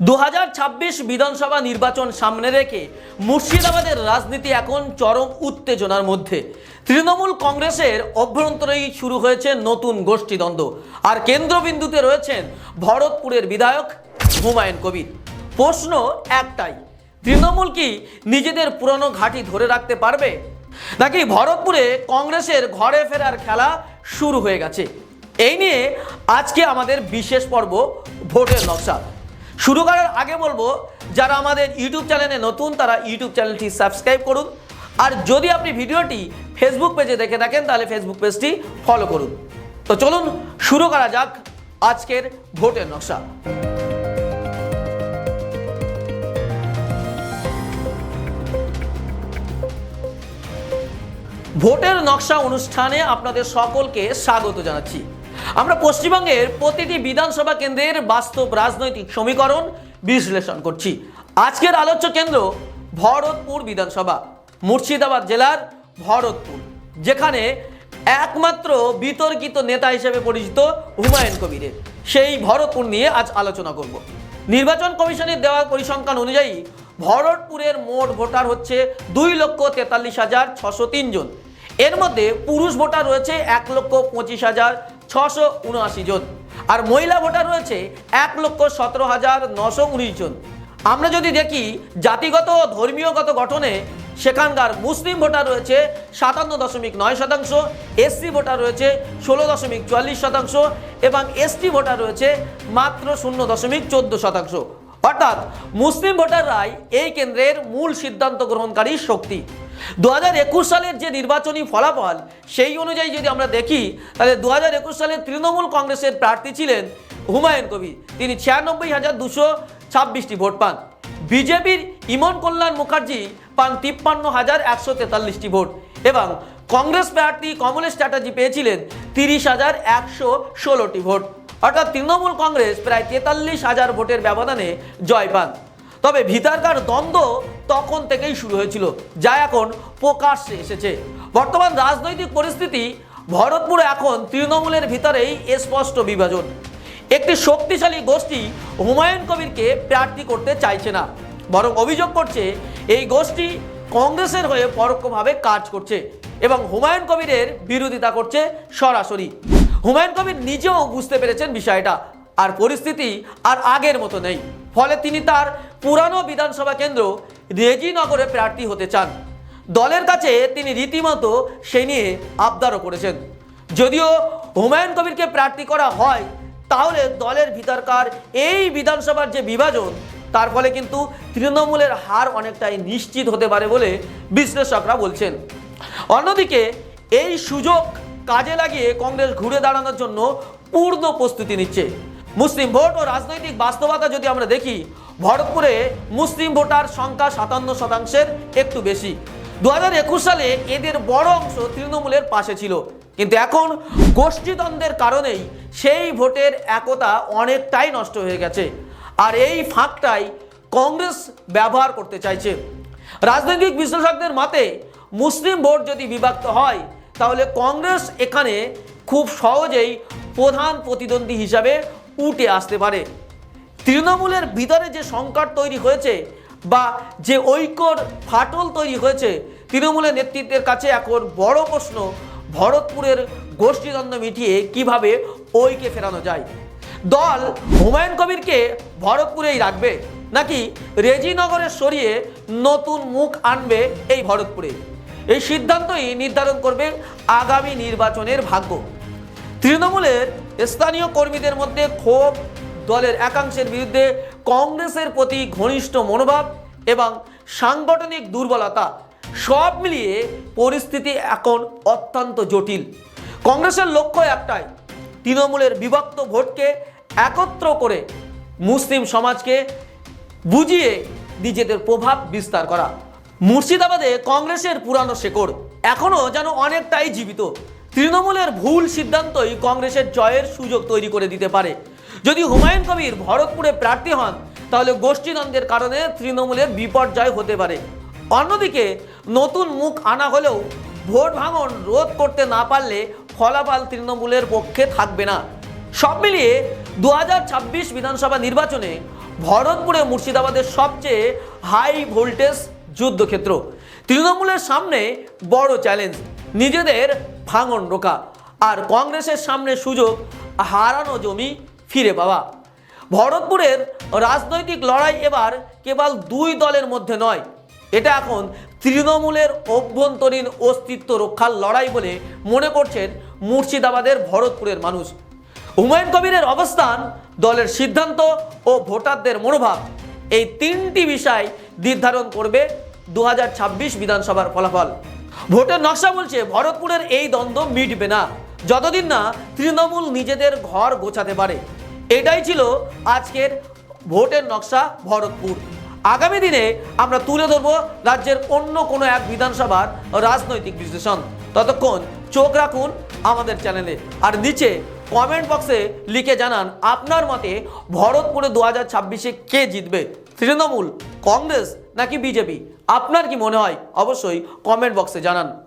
দু হাজার ছাব্বিশ বিধানসভা নির্বাচন সামনে রেখে মুর্শিদাবাদের রাজনীতি এখন চরম উত্তেজনার মধ্যে। তৃণমূল কংগ্রেসের অভ্যন্তরেই শুরু হয়েছে নতুন গোষ্ঠীদ্বন্দ্ব। আর কেন্দ্রবিন্দুতে রয়েছেন ভরতপুরের বিধায়ক হুমায়ুন কবির। প্রশ্ন একটাই, তৃণমূল কি নিজেদের পুরনো ঘাঁটি ধরে রাখতে পারবে? নাকি ভরতপুরে কংগ্রেসের ঘরে ফেরার খেলা শুরু হয়ে গেছে? এই নিয়ে আজকে আমাদের বিশেষ পর্ব, ভোটের নকশা। শুরু করার আগে বলব, যারা আমাদের ইউটিউব চ্যানেলে নতুন, তারা ইউটিউব চ্যানেলটি সাবস্ক্রাইব করুন। আর যদি আপনি ভিডিওটি ফেসবুক পেজে দেখে থাকেন, তাহলে ফেসবুক পেজটি ফলো করুন। তো চলুন, শুরু করা যাক আজকের ভোটের নকশা। ভোটের নকশা অনুষ্ঠানে আপনাদের সকলকে স্বাগত জানাচ্ছি। আমরা পশ্চিমবঙ্গের প্রতিটি বিধানসভা কেন্দ্রের বাস্তব রাজনৈতিক সমীকরণ বিশ্লেষণ করছি। আজকের আলোচ্য কেন্দ্র ভরতপুর বিধানসভা, মুর্শিদাবাদ জেলার ভরতপুর, যেখানে একমাত্র বিতর্কিত নেতা হিসেবে পরিচিত হুমায়ুন কবিরের। সেই ভরতপুর নিয়ে আজ আলোচনা করব। নির্বাচন কমিশনের দেওয়া পরিসংখ্যান অনুযায়ী ভরতপুরের মোট ভোটার হচ্ছে দুই লক্ষ তেতাল্লিশ হাজার ছশো তিন জন। এর মধ্যে পুরুষ ভোটার রয়েছে এক লক্ষ পঁচিশ হাজার ছশো উনআশি জন। আর মহিলা ভোটার রয়েছে এক লক্ষ সতেরো হাজার নশো উনিশ জন। আমরা যদি দেখি জাতিগত ধর্মীয়গত গঠনে, সেখানকার মুসলিম ভোটার রয়েছে সাতান্ন দশমিক নয় শতাংশ এসসি ভোটার রয়েছে ষোলো দশমিক চুয়াল্লিশ শতাংশ এবং এসটি ভোটার রয়েছে মাত্র শূন্য দশমিক চোদ্দ শতাংশ। অর্থাৎ মুসলিম ভোটাররাই এই কেন্দ্রের মূল সিদ্ধান্ত গ্রহণকারী শক্তি। দু হাজার একুশ সালের যে নির্বাচনী ফলাফল, সেই অনুযায়ী যদি আমরা দেখি, তাহলে দু সালে তৃণমূল কংগ্রেসের প্রার্থী ছিলেন হুমায়ুন কবির। তিনি ছিয়ানব্বই হাজার দুশো ছাব্বিশটি ভোট পান। বিজেপির ইমন কল্যাণ মুখার্জি পান তিপ্পান্ন হাজার একশো তেতাল্লিশটি ভোট এবং কংগ্রেস প্রার্থী কমলেশ চ্যাটার্জি পেয়েছিলেন তিরিশ হাজার একশো ষোলোটি ভোট। অর্থাৎ তৃণমূল কংগ্রেস প্রায় তেতাল্লিশ হাজার ভোটের ব্যবধানে জয় পান। তবে ভিতরকার দ্বন্দ্ব তখন থেকেই শুরু হয়েছিল, যা এখন প্রকাশ্যে এসেছে। বর্তমান রাজনৈতিক পরিস্থিতি, ভরতপুরে এখন তৃণমূলের ভিতরেই স্পষ্ট বিভাজন। একটি শক্তিশালী গোষ্ঠী হুমায়ুন কবিরকে প্রার্থী করতে চাইছে না, বরং অভিযোগ করছে এই গোষ্ঠী কংগ্রেসের হয়ে পরোক্ষভাবে কাজ করছে এবং হুমায়ুন কবিরের বিরোধিতা করছে সরাসরি। হুমায়ুন কবির নিজেও বুঝতে পেরেছেন বিষয়টা, আর পরিস্থিতি আর আগের মতো নেই। ফলে তিনি তার পুরানো বিধানসভা কেন্দ্র রেজিনগরে প্রার্থী হতে চান। দলের কাছে তিনি রীতিমতো সে নিয়ে আবদারও করেছেন। যদিও হুমায়ুন কবিরকে প্রার্থী করা হয়, তাহলে দলের ভিতরকার এই বিধানসভার যে বিভাজন, তার ফলে কিন্তু তৃণমূলের হার অনেকটাই নিশ্চিত হতে পারে বলে বিশ্লেষকরা বলছেন। অন্যদিকে এই সুযোগ কাজে লাগিয়ে কংগ্রেস ঘুরে দাঁড়ানোর জন্য পূর্ণ প্রস্তুতি নিচ্ছে। মুসলিম ভোট ও রাজনৈতিক বাস্তবতা যদি আমরা দেখি ভরতপুরে মুসলিম ভোটার সংখ্যা সাতান্ন শতাংশের একটু বেশি। দু একুশ সালে এদের বড় অংশ তৃণমূলের পাশে ছিল। কিন্তু এখন গোষ্ঠীদ্বন্দ্বের কারণেই সেই ভোটের একতা অনেকটাই নষ্ট হয়ে গেছে। আর এই ফাঁকটাই কংগ্রেস ব্যবহার করতে চাইছে। রাজনৈতিক বিশ্লেষকদের মতে, মুসলিম ভোট যদি বিভক্ত হয়, তাহলে কংগ্রেস এখানে খুব সহজেই প্রধান প্রতিদ্বন্দ্বী হিসাবে উঠে আসতে পারে। তৃণমূলের ভিতরে যে সংকট তৈরি হয়েছে বা যে ঐক্যর ফাটল তৈরি হয়েছে, তৃণমূলের নেতৃত্বের কাছে এখন বড় প্রশ্ন, ভরতপুরের গোষ্ঠীদ্বন্দ্ব মিটিয়ে কীভাবে ঐক্যে ফেরানো যায়? দল হুমায়ুন কবিরকে ভরতপুরেই রাখবে, নাকি রেজিনগরে সরিয়ে নতুন মুখ আনবে এই ভরতপুরে? এই সিদ্ধান্তই নির্ধারণ করবে আগামী নির্বাচনের ভাগ্য। তৃণমূলের স্থানীয় কর্মীদের মধ্যে ক্ষোভ দলের একাংশের বিরুদ্ধে কংগ্রেসের প্রতি ঘনিষ্ঠ মনোভাব এবং সাংগঠনিক দুর্বলতা সব মিলিয়ে পরিস্থিতি এখন অত্যন্ত জটিল। কংগ্রেসের লক্ষ্য একটাই, তৃণমূলের বিভক্ত ভোটকে একত্র করে মুসলিম সমাজকে বুঝিয়ে নিজেদের প্রভাব বিস্তার করা। মুর্শিদাবাদে কংগ্রেসের পুরানো শেকড় এখনও যেন অনেকটাই জীবিত। তৃণমূলের ভুল সিদ্ধান্তই কংগ্রেসের জয়ের সুযোগ তৈরি করে দিতে পারে। যদি হুমায়ুন কবির ভরতপুরে প্রার্থী হন, তাহলে গোষ্ঠীদ্বন্দ্বের কারণে তৃণমূলের বিপর্যয় হতে পারে। অন্যদিকে, নতুন মুখ আনা হলেও ভোট ভাঙন রোধ করতে না পারলে ফলাফল তৃণমূলের পক্ষে থাকবে না। সব মিলিয়ে দু হাজার ছাব্বিশ বিধানসভা নির্বাচনে ভরতপুরে মুর্শিদাবাদের সবচেয়ে হাই ভোল্টেজ যুদ্ধক্ষেত্র। তৃণমূলের সামনে বড় চ্যালেঞ্জ, নিজেদের ভাঙন রোকা। আর কংগ্রেসের সামনে সুযোগ হারানো জমি ফিরে পাওয়া ভরতপুরের রাজনৈতিক লড়াই এবার কেবল দুই দলের মধ্যে নয়, এটা এখন তৃণমূলের অভ্যন্তরীণ অস্তিত্ব রক্ষার লড়াই বলে মনে করছেন মুর্শিদাবাদের ভরতপুরের মানুষ। হুমায়ুন কবিরের অবস্থান, দলের সিদ্ধান্ত ও ভোটারদের মনোভাব, এই তিনটি বিষয় নির্ধারণ করবে দু হাজার ছাব্বিশ বিধানসভার ফলাফল। ভোটের নকশা বলছে ভরতপুরের এই দ্বন্দ্ব মিটবে না, যতদিন না তৃণমূল নিজেদের ঘর গোছাতে পারে। এটাই ছিল আজকের ভোটের নকশা ভরতপুর। আগামী দিনে আমরা তুলে ধরবো রাজ্যের অন্য কোনো এক বিধানসভার রাজনৈতিক বিশ্লেষণ। ততক্ষণ চোখ রাখুন আমাদের চ্যানেলে। আর নিচে কমেন্ট বক্সে লিখে জানান আপনার মতে ভরতপুরে দু হাজার ছাব্বিশে কে জিতবে? তৃণমূল, কংগ্রেস নাকি বিজেপি? আপনার কি মনে হয়? অবশ্যই কমেন্ট বক্সে জানান।